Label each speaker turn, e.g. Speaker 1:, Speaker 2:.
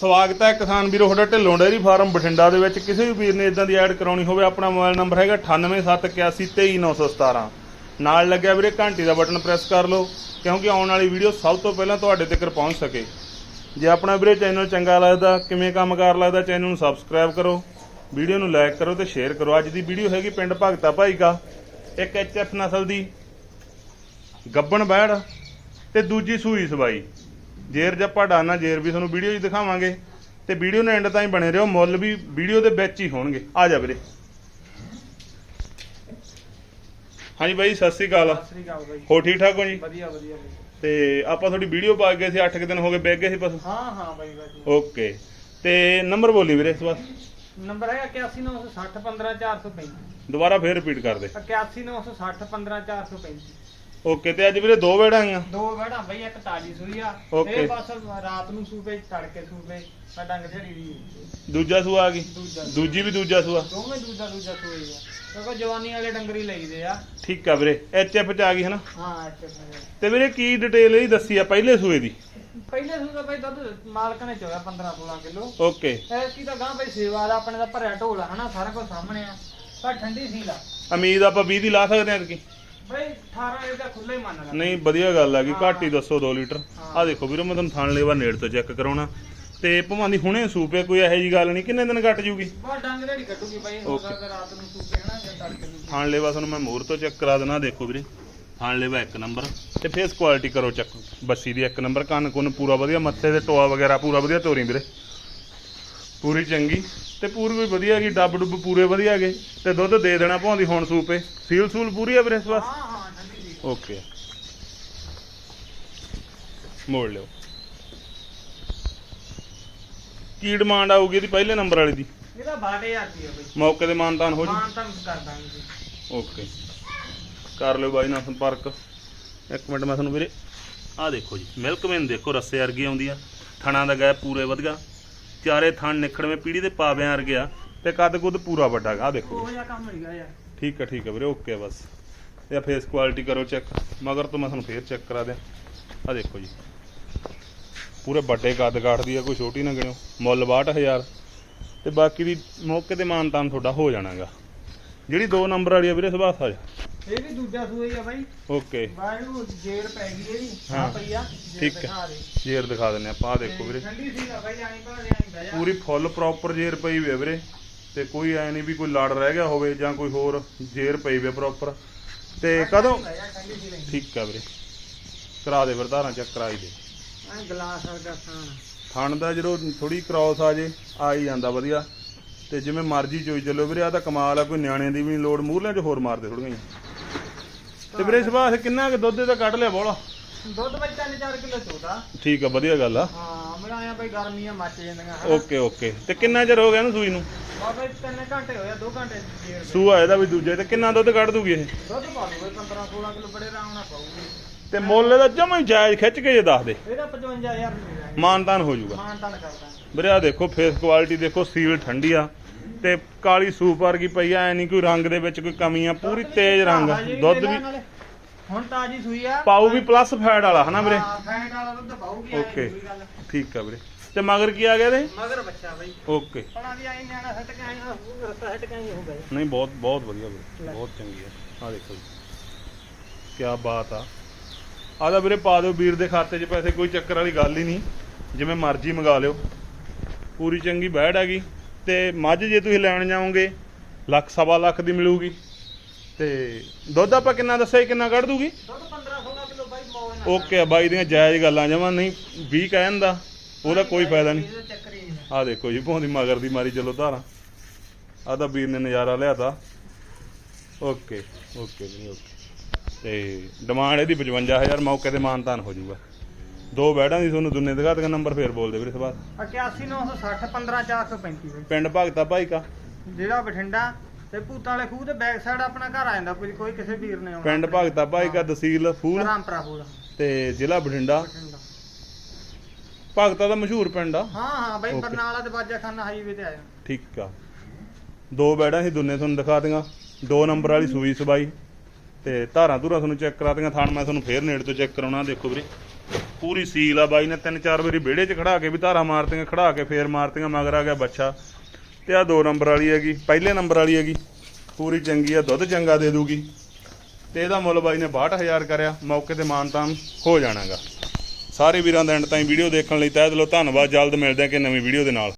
Speaker 1: ਸਵਾਗਤ ਹੈ ਕਿਸਾਨ ਵੀਰੋ, ਤੁਹਾਡਾ ਢਿੱਲੋਂ ਡੇਅਰੀ ਫਾਰਮ ਬਠਿੰਡਾ ਦੇ ਵਿੱਚ। ਕਿਸੇ ਵੀ ਵੀਰ ਨੇ ਇਦਾਂ ਦੀ ਐਡ ਕਰਾਉਣੀ ਹੋਵੇ, ਆਪਣਾ ਮੋਬਾਈਲ ਨੰਬਰ ਹੈਗਾ 9871823917 ਨਾਲ ਲੱਗਿਆ ਵੀਰੇ, ਘੰਟੀ ਦਾ ਬਟਨ ਪ੍ਰੈਸ ਕਰ ਲਓ, ਕਿਉਂਕਿ ਆਉਣ ਵਾਲੀ ਵੀਡੀਓ ਸਭ ਤੋਂ ਪਹਿਲਾਂ ਤੁਹਾਡੇ ਤੱਕ ਪਹੁੰਚ ਸਕੇ। ਜੇ ਆਪਣਾ ਵੀਰੇ ਚੈਨਲ ਚੰਗਾ ਲੱਗਦਾ, ਕਿਵੇਂ ਕੰਮ ਕੰਮਕਾਰ ਲੱਗਦਾ, ਚੈਨਲ ਨੂੰ ਸਬਸਕ੍ਰਾਈਬ ਕਰੋ, ਵੀਡੀਓ ਨੂੰ ਲਾਈਕ ਕਰੋ ਤੇ ਸ਼ੇਅਰ ਕਰੋ। ਅੱਜ ਦੀ ਵੀਡੀਓ ਹੈਗੀ ਪਿੰਡ ਭਗਤਾ ਭਾਈ ਕਾ ਇੱਕ ਐਚਐਫ ਨਸਲ ਦੀ ਗੱਬਣ ਬੈੜ ਤੇ ਦੂਜੀ ਸੂਈ ਸਵਾਈ। ਜੇਰ ਜੱਪਾ ਡਾਨਾ ਜੇਰ ਵੀ ਤੁਹਾਨੂੰ ਵੀਡੀਓ 'ਚ ਦਿਖਾਵਾਂਗੇ। ਤੇ ਵੀਡੀਓ ਨੂੰ ਐਂਡ ਤਾਈਂ ਬਣੇ ਰਹੋ ਮੁੱਲ ਵੀ ਵੀਡੀਓ ਦੇ ਵਿੱਚ ਹੀ ਹੋਣਗੇ। ਆ ਜਾ ਵੀਰੇ। ਹਾਂਜੀ ਬਾਈ ਸਤਿ ਸ੍ਰੀ ਅਕਾਲ।
Speaker 2: ਸਤਿ ਸ੍ਰੀ ਅਕਾਲ ਬਾਈ।
Speaker 1: ਹੋ ਠੀਕ ਠਾਕ ਹੋ ਜੀ?
Speaker 2: ਵਧੀਆ ਵਧੀਆ
Speaker 1: ਤੇ ਆਪਾਂ ਤੁਹਾਡੀ ਵੀਡੀਓ ਪਾ ਗਏ ਸੀ 8 ਕੁ ਦਿਨ ਹੋ ਗਏ ਬੈਗ ਗਏ ਸੀ ਬਸ।
Speaker 2: ਹਾਂ ਹਾਂ ਬਾਈ ਬਾਈ।
Speaker 1: ਓਕੇ। ਤੇ ਨੰਬਰ ਬੋਲੀ ਵੀਰੇ ਇਸ ਵਾਰ।
Speaker 2: ਨੰਬਰ ਹੈ 8196015435
Speaker 1: ਦੁਬਾਰਾ ਫੇਰ ਰਿਪੀਟ ਕਰ ਦੇ।
Speaker 2: 8196015435
Speaker 1: ਓਕੇ ਤੇ ਅੱਜ ਵੀਰੇ ਦੋ ਵੇੜਾਂ ਆਈਆਂ।
Speaker 2: ਦੋ ਵੜਾ ਬਾਈ ਇੱਕ ਤਾਜੀ ਸੂਈ ਆ।
Speaker 1: Okay.
Speaker 2: ਇਹ ਬਸ ਰਾਤ ਨੂੰ ਸੂਪੇ ਤੜਕੇ ਸੂਪੇ ਆ ਡੰਗ ਝੜੀ ਦੀ
Speaker 1: ਦੂਜਾ ਸੂਆ ਆ ਗਈ?
Speaker 2: ਦੂਜਾ
Speaker 1: ਦੂਜੀ ਵੀ ਦੂਜਾ ਸੂਆ?
Speaker 2: ਦੋਵੇਂ ਦੂਜਾ ਦੂਜਾ ਸੂਈ ਆ। ਕਿਉਂਕਿ ਜਵਾਨੀ ਵਾਲੇ ਡੰਗਰੀ ਲਈਦੇ ਆ।
Speaker 1: ਠੀਕ ਆ ਵੀਰੇ ਐਚਐਫ ਚ ਆ ਗਈ ਹੈ ਨਾ
Speaker 2: ਹਾਂ ਬਾਈ।
Speaker 1: ਤੇ ਵੀਰੇ ਕੀ ਡਿਟੇਲ ਇਹ ਦੱਸੀ ਆ ਪਹਿਲੇ ਸੂਏ ਦੀ?
Speaker 2: ਪਹਿਲੇ ਸੂ ਦਾ ਬਾਈ ਦੁੱਧ ਮਾਲਕ ਨੇ ਚੋਇਆ 15 16 ਕਿਲੋ।
Speaker 1: ਓਕੇ।
Speaker 2: ਐਸੀ ਤਾਂ ਗਾਂ ਬਾਈ ਸੇਵਾ ਦਾ ਆਪਣੇ ਦਾ ਭਰਿਆ ਢੋਲਾ ਹਨਾ ਸਾਰਾ ਕੁਝ ਸਾਹਮਣੇ ਆ। ਪਰ ਠੰਡੀ ਸੀ ਲਾ
Speaker 1: ਉਮੀਦ ਆਪਾਂ 20 ਦੀ ਲਾ ਸਕਦੇ ਹਾਂ ਕਿ
Speaker 2: ਬਈ 18 ਇਹਦਾ ਖੁੱਲੇ ਹੀ ਮੰਨ ਲਾ।
Speaker 1: ਨਹੀਂ ਵਧੀਆ ਗੱਲ ਆ ਕਿ ਘੱਟ ਹੀ ਦੱਸੋ 2 ਲੀਟਰ। ਆ ਦੇਖੋ ਵੀਰੇ ਮੈਂ ਤੁਹਾਨੂੰ ਥਣ ਲੇਵਾ ਨੇੜ ਤੋਂ ਚੈੱਕ ਕਰਾਉਣਾ। ਤੇ ਭਵਾਂ ਦੀ ਹੁਣੇ ਸੂਪੇ ਕੋਈ ਇਹੋ ਜੀ ਗੱਲ ਨਹੀਂ। ਕਿੰਨੇ ਦਿਨ ਘਟ ਜੂਗੀ?
Speaker 2: ਬਾ ਡੰਗ ਜਿਹੜੀ ਕੱਢੂਗੀ ਬਾਈ ਹੋ. ਸਕਦਾ ਰਾਤ ਨੂੰ ਸੂਪੇ ਹਨਾ ਜਾਂ ਤੜਕੇ ਨੂੰ
Speaker 1: ਥਣ ਲੇਵਾ ਤੁਹਾਨੂੰ ਮੈਂ ਮੂਰ ਤੋਂ ਚੈੱਕ ਕਰਾ ਦੇਣਾ ਦੇਖੋ ਵੀਰੇ। ਥਣ ਲੇਵਾ ਇੱਕ ਨੰਬਰ। ਤੇ ਫੇਸ ਕੁਆਲਿਟੀ ਕਰੋ ਚੈੱਕ। ਬੱਸੀ ਦੀ ਇੱਕ ਨੰਬਰ ਕੰਨ ਕੁੰਨ ਪੂਰਾ ਵਧੀਆ ਮੱਥੇ ਤੇ ਟੋਆ ਵਗੈਰਾ ਪੂਰਾ ਵਧੀਆ ਤੋਰੀ ਵੀਰੇ। ਪੂਰੀ ਚੰਗੀ ਤੇ ਪੂਰੀ ਵੀ ਵਧੀਆ ਹੈਗੀ ਡੱਬ ਡੁੱਬ ਪੂਰੇ ਵਧੀਆ ਹੈਗੇ। ਤੇ ਦੁੱਧ ਦੇ ਦੇਣਾ ਭਾਉਂਦੀ ਹੁਣ ਸੂਪੇ। ਸੀਲ ਸੂਲ ਪੂਰੀ ਆ ਵੀਰੇ ਇਸ ਵਾਸਤੇ
Speaker 2: ਹਾਂ ਹਾਂ ਠੰਡੀ ਸੀ
Speaker 1: ਓਕੇ। ਮੋੜ ਲਿਓ। ਕੀ ਡਿਮਾਂਡ ਆਊਗੀ ਇਹਦੀ ਪਹਿਲੇ ਨੰਬਰ ਵਾਲੀ ਦੀ?
Speaker 2: ਇਹਦਾ 12000 ਰੁਪਏ ਬਾਈ।
Speaker 1: ਮੌਕੇ ਤੇ ਮਾਨਤਾਨ ਹੋ ਜੂ?
Speaker 2: ਮਾਨ ਤਾਂ ਕਰ ਦਾਂਗੇ ਜੀ।
Speaker 1: ਓਕੇ। ਕਰ ਲਿਓ ਬਾਈ ਨਾਲ ਸੰਪਰਕ ਇੱਕ ਮਿੰਟ ਮੈਂ ਤੁਹਾਨੂੰ ਵੀਰੇ ਆਹ ਦੇਖੋ ਜੀ ਮਿਲਕਮੈਨ ਦੇਖੋ ਰੱਸੇ ਵਰਗੀ ਆਉਂਦੀ ਆ। ਥਣਾ ਦਾ ਗੈਪ ਪੂਰੇ ਵਧੀਆ। ਚਾਰੇ ਥਣ ਨਿਖੜਵੇਂ ਪੀੜੀ ਦੇ ਪਾਵਿਆਂ ਵਰਗੇ ਆ ਤੇ ਕੱਦ ਕੁੱਦ ਪੂਰਾ ਵੱਡਾ ਆ ਦੇਖੋ
Speaker 2: ਉਹ ਜਿਹਾ ਕੰਮ ਨਹੀਂ ਗਾ ਯਾਰ।
Speaker 1: ਠੀਕ ਹੈ ਠੀਕ ਹੈ ਵੀਰੇ ਓਕੇ ਬਸ। ਇਹ ਫੇਸ ਕੁਆਲਿਟੀ ਕਰੋ ਚੈੱਕ ਮਗਰ ਤੋਂ ਮੈਂ ਤੁਹਾਨੂੰ ਫੇਰ ਚੈੱਕ ਕਰਾ ਦਿਆਂ। ਆ ਦੇਖੋ ਜੀ। ਪੂਰੇ ਵੱਡੇ ਕੱਦ ਕਾਠਦੀ ਆ ਕੋਈ ਛੋਟੀ ਨਾ ਗਿਣਿਓ। ਮੁੱਲ 62000 ਤੇ ਬਾਕੀ ਦੀ ਮੌਕੇ ਤੇ ਮਾਨਤਾਨ ਤੁਹਾਡਾ ਹੋ ਜਾਣਾਗਾ। ਜਿਹੜੀ 2 ਨੰਬਰ ਵਾਲੀ ਆ ਵੀਰੇ ਸੁਭਾਸ ਆ ਜਾ।
Speaker 2: ਇਹ ਵੀ ਦੂਜਾ ਸੂਈ ਆ ਬਾਈ।
Speaker 1: ਓਕੇ।
Speaker 2: ਬਾਈ ਨੂੰ ਜੇਰ ਪੈ ਗਈ ਇਹਦੀ
Speaker 1: ਹਾਂ।
Speaker 2: ਆ ਪਈ ਆ ਜੇਰ
Speaker 1: ਠੀਕ ਹੈ।
Speaker 2: ਦਿਖਾ ਦੇ।
Speaker 1: ਜੇਰ ਦਿਖਾ ਦਿੰਨੇ ਆਪਾਂ ਆ ਦੇਖੋ ਵੀਰੇ।
Speaker 2: ਠੰਡੀ ਸੀ ਆ ਬਾਈ ਆਈ ਭਾਵੇਂ ਆਈ ਬਹਿ ਜਾ
Speaker 1: ਪੂਰੀ ਫੁੱਲ ਪ੍ਰੋਪਰ ਜੇਰ ਪਈ ਵੀ ਆ ਵੀਰੇ। ਤੇ ਕੋਈ ਐ ਨਹੀਂ ਵੀ ਕੋਈ ਲੜ ਰਹਿ ਗਿਆ ਹੋਵੇ ਜਾਂ ਕੋਈ ਹੋਰ ਜੇਰ ਪਈ ਵੀ ਪ੍ਰੋਪਰ ਤੇ ਕਦੋਂ?
Speaker 2: ਬਹਿ ਜਾ, ਠੰਡੀ ਸੀ ਲਈ
Speaker 1: ਠੀਕ ਆ ਵੀਰੇ। ਕਰਾ ਦੇ ਵਰਧਾਰਾਂ ਚੈੱਕ ਕਰਾ ਹੀ ਦੇ।
Speaker 2: ਐ ਗਲਾਸ ਵਰਗਾ ਖਾਣ
Speaker 1: ਥਣ ਦਾ ਜਦੋਂ ਥੋੜੀ ਕ੍ਰਾਸ ਆ ਜੇ ਆ ਹੀ ਜਾਂਦਾ ਵਧੀਆ। ਤੇ ਜਿਵੇਂ ਮਰਜ਼ੀ ਚੋਈ ਚੱਲੋ ਵੀਰੇ ਆ ਤਾਂ ਕਮਾਲ ਆ ਕੋਈ ਨਿਆਣਿਆਂ ਦੀ ਵੀ ਨਹੀਂ ਲੋੜ ਮੂਹਰਲਿਆਂ 'ਚ ਹੋਰ ਮਾਰਦੇ ਥੋੜੀਆਂ ਹੀ ਤੇ ਵੀਰੇ ਵਾਰ ਕਿੰਨਾ ਕੁ ਦੁੱਧ ਦਾ ਕੱਢ ਲਿਆ ਬੋਲਾ?
Speaker 2: ਦੁੱਧ ਬਾਈ 3-4 ਕਿਲੋ ਚੋਦਾ
Speaker 1: ਠੀਕ ਆ ਵਧੀਆ ਗੱਲ ਆ।
Speaker 2: ਹਾਂ ਬਣਾਇਆ ਬਾਈ ਗਰਮੀਆਂ ਮੱਚ ਜਾਂਦੀਆਂ
Speaker 1: ਓਕੇ ਓਕੇ। ਤੇ ਕਿੰਨਾ ਚਿਰ ਹੋ ਗਿਆ ਇਹਨੂੰ ਸੂਈ ਨੂੰ?
Speaker 2: ਬਾਬਾ ਜੀ ਤਿੰਨ ਘੰਟੇ ਹੋਇਆ 2 ਘੰਟੇ ਜੇਰ ਪਈ।
Speaker 1: ਸੂਆ ਇਹਦਾ ਵੀ ਦੂਜੇ ਤੇ ਕਿੰਨਾ ਦੁੱਧ ਕੱਢ ਦੂਗੀ ਇਹ?
Speaker 2: ਦੁੱਧ ਪਾ ਬਾਈ 15-16 ਕਿਲੋ ਬੜੇ ਆਰਾਮ ਨਾਲ ਪਾਉਗੀ
Speaker 1: ਤੇ ਮੁੱਲ ਇਹਦਾ ਜਮਾਂ ਹੀ ਜਾਇਜ਼ ਖਿੱਚ ਕੇ ਜੇ ਦੱਸ ਦੇ।
Speaker 2: ਇਹਦਾ 55000 ਰੁਪਏ
Speaker 1: ਮਾਨਤਾਨ ਹੋ ਜਾਊਗਾ।
Speaker 2: ਮਾਨ ਤਾਨ ਕਰਦਾ।
Speaker 1: ਵੀਰੇ ਆ ਦੇਖੋ ਫੇਸ ਕੁਆਲਿਟੀ ਦੇਖੋ ਸੀਲ ਠੰਡੀ ਆ। ਤੇ ਕਾਲੀ ਸੂਪ ਵਰਗੀ ਪਈ ਆ ਐ ਨਹੀਂ ਕੋਈ ਰੰਗ ਦੇ ਵਿੱਚ ਕੋਈ ਕਮੀ ਆ ਪੂਰੀ ਤੇਜ਼ ਰੰਗ। ਦੁੱਧ ਵੀ
Speaker 2: ਹੁਣ ਤਾਜੀ ਸੂਈ ਆ।
Speaker 1: ਪਾਊ ਵੀ ਪਲੱਸ ਫੈਟ ਵਾਲਾ ਹਨਾ ਵੀਰੇ?
Speaker 2: ਹਾਂ, ਫੈਟ ਵਾਲਾ ਦੁੱਧ ਪਾਉਗੀ
Speaker 1: Okay. ਠੀਕ ਆ ਵੀਰੇ। ਤੇ ਮਗਰ ਕੀ ਆ ਗਿਆ ਇਹਦੇ?
Speaker 2: ਮਗਰ ਬੱਚਾ ਬਾਈ।
Speaker 1: ਓਕੇ
Speaker 2: ਪਣਾ ਦੀ ਆਈ ਨਿਆਣਾ ਸੱਟ ਕੇ ਆਈ ਰਸਤਾ ਸੱਟ ਕੇ ਆਈ ਹੋ ਗਿਆ
Speaker 1: ਨਹੀਂ ਬਹੁਤ ਬਹੁਤ ਵਧੀਆ ਵੀਰੇ। ਬਹੁਤ ਚੰਗੀ ਆ। ਆ ਦੇਖੋ ਜੀ। ਕੀ ਬਾਤ ਆ। ਆ ਤਾਂ ਵੀਰੇ ਪਾ ਦਿਓ ਵੀਰ ਦੇ ਖਾਤੇ 'ਚ ਪੈਸੇ ਕੋਈ ਚੱਕਰ ਵਾਲੀ ਗੱਲ ਹੀ ਨਹੀਂ। ਜਿਵੇਂ ਮਰਜ਼ੀ ਮੰਗਾ ਲਿਓ। ਪੂਰੀ ਚੰਗੀ ਬੈੜ ਹੈਗੀ। ਤੇ ਮੱਝ ਜੇ ਤੁਸੀਂ ਲੈਣ ਜਾਓਗੇ ਲੱਖ ਸਵਾ ਲੱਖ ਦੀ ਮਿਲੂਗੀ। ਤੇ ਦੁੱਧ ਆਪਾਂ ਕਿੰਨਾ ਦੱਸਿਆ ਕਿੰਨਾ ਕੱਢ ਦੂਗੀ?
Speaker 2: ਦੁੱਧ 15-16 ਕਿਲੋ ਬਾਈ ਮੌਜ ਨਾਲ
Speaker 1: ਓਕੇ ਬਾਈ ਦੀਆਂ ਜਾਇਜ਼ ਗੱਲਾਂ ਜਮਾਂ ਨਹੀਂ 20 ਕਹਿਣ ਦਾ ਉਹਦਾ ਕੋਈ ਫਾਇਦਾ ਨਹੀਂ। ਆ ਦੇਖੋ ਜੀ ਭੌਂਦੀ ਮਗਰ ਦੀ ਮਾਰੀ ਚਲੋ ਧਾਰਾਂ। ਆ ਤਾਂ ਵੀਰ ਨੇ ਨਜ਼ਾਰਾ ਲਿਆਤਾ। ਓਕੇ ਓਕੇ ਜੀ ਓਕੇ। ਤੇ ਡਿਮਾਂਡ ਇਹਦੀ 55000 ਮੌਕੇ ਤੇ ਮਾਨਤਾਨ ਹੋ ਜਾਊਗਾ। ਦੋ ਬੈਡਾਂ ਦੀ ਤੁਹਾਨੂੰ ਦੁੰਨੇ ਦਿਖਾ ਦੇਗਾ ਨੰਬਰ ਫੇਰ ਬੋਲ ਦੇ ਵੀਰੇ ਸਵਾਲ।
Speaker 2: 81960 15435 ਬਾਈ।
Speaker 1: ਪਿੰਡ ਭਗਤਾ ਭਾਈ ਕਾ।
Speaker 2: ਜਿਹੜਾ ਬਠਿੰਡਾ ਤੇ ਭੂਤਾਂ ਵਾਲੇ ਖੂਹ ਦੇ ਬੈਕ ਸਾਈਡ ਆਪਣਾ ਘਰ ਆ ਜਾਂਦਾ ਕੋਈ ਕੋਈ ਕਿਸੇ ਵੀਰ ਨੇ ਆਉਣਾ
Speaker 1: ਪਿੰਡ ਭਗਤਾ ਭਾਈ ਕਾ ਤਹਿਸੀਲ ਫੂਲ।
Speaker 2: ਰਾਮਪਰਾ ਫੂਲ।
Speaker 1: ਤੇ ਜ਼ਿਲ੍ਹਾ ਬਠਿੰਡਾ। ਭਗਤਾ ਦਾ ਮਸ਼ਹੂਰ ਪਿੰਡ ਆ।
Speaker 2: ਹਾਂ ਹਾਂ ਬਾਈ. ਬਰਨਾਲਾ ਤੇ ਬਾਜਾਖਾਨਾ ਹਾਈਵੇ ਤੇ ਆਇਆ
Speaker 1: ਠੀਕ ਆ। ਦੋ ਬੈਡਾਂ ਸੀ ਦੁੰਨੇ ਤੁਹਾਨੂੰ ਦਿਖਾ ਦਿਆਂ ਦੋ ਨੰਬਰ ਵਾਲੀ ਸੂਈ ਸਬਾਈ। ਤੇ ਧਾਰਾਂ ਧੂਰਾਂ ਤੁਹਾਨੂੰ ਚੈੱਕ ਕਰਾ ਦਿਆਂ ਥਾਣ ਮੈਂ ਤੁਹਾਨੂੰ ਫੇਰ ਨੇੜ ਤੋਂ ਚੈੱਕ ਕਰਾਉਣਾ ਦੇਖੋ ਵੀਰੇ। ਪੂਰੀ ਸੀਲ ਆ ਬਾਈ ਨੇ ਤਿੰਨ ਚਾਰ ਵਾਰੀ ਵਿਹੜੇ 'ਚ ਖੜਾ ਕੇ ਵੀ ਧਾਰਾ ਮਾਰਤੀਆਂ, ਖੜਾ ਕੇ ਫੇਰ ਮਾਰਤੀਆਂ, ਮਗਰ ਆ ਗਿਆ ਬੱਚਾ ਤੇ ਆ ਦੋ ਨੰਬਰ ਵਾਲੀ ਹੈਗੀ, ਪਹਿਲੇ ਨੰਬਰ ਵਾਲੀ ਹੈਗੀ। ਪੂਰੀ ਚੰਗੀ ਆ, ਦੁੱਧ ਚੰਗਾ ਦੇ ਦੂਗੀ। ਤੇ ਇਹਦਾ ਮੁੱਲ ਬਾਈ ਨੇ 62000 ਕਰਿਆ, ਮੌਕੇ ਤੇ ਮਾਨਤਾਨ ਹੋ ਜਾਣਾਗਾ। ਸਾਰੇ ਵੀਰਾਂ ਦਾ ਐਂਡ ਤਾਈਂ ਵੀਡੀਓ ਦੇਖਣ ਲਈ ਤਹਿ ਦਿਲੋਂ ਧੰਨਵਾਦ, ਜਲਦ ਮਿਲਦੇ ਹਾਂ ਕਿ ਨਵੀਂ ਵੀਡੀਓ ਦੇ ਨਾਲ।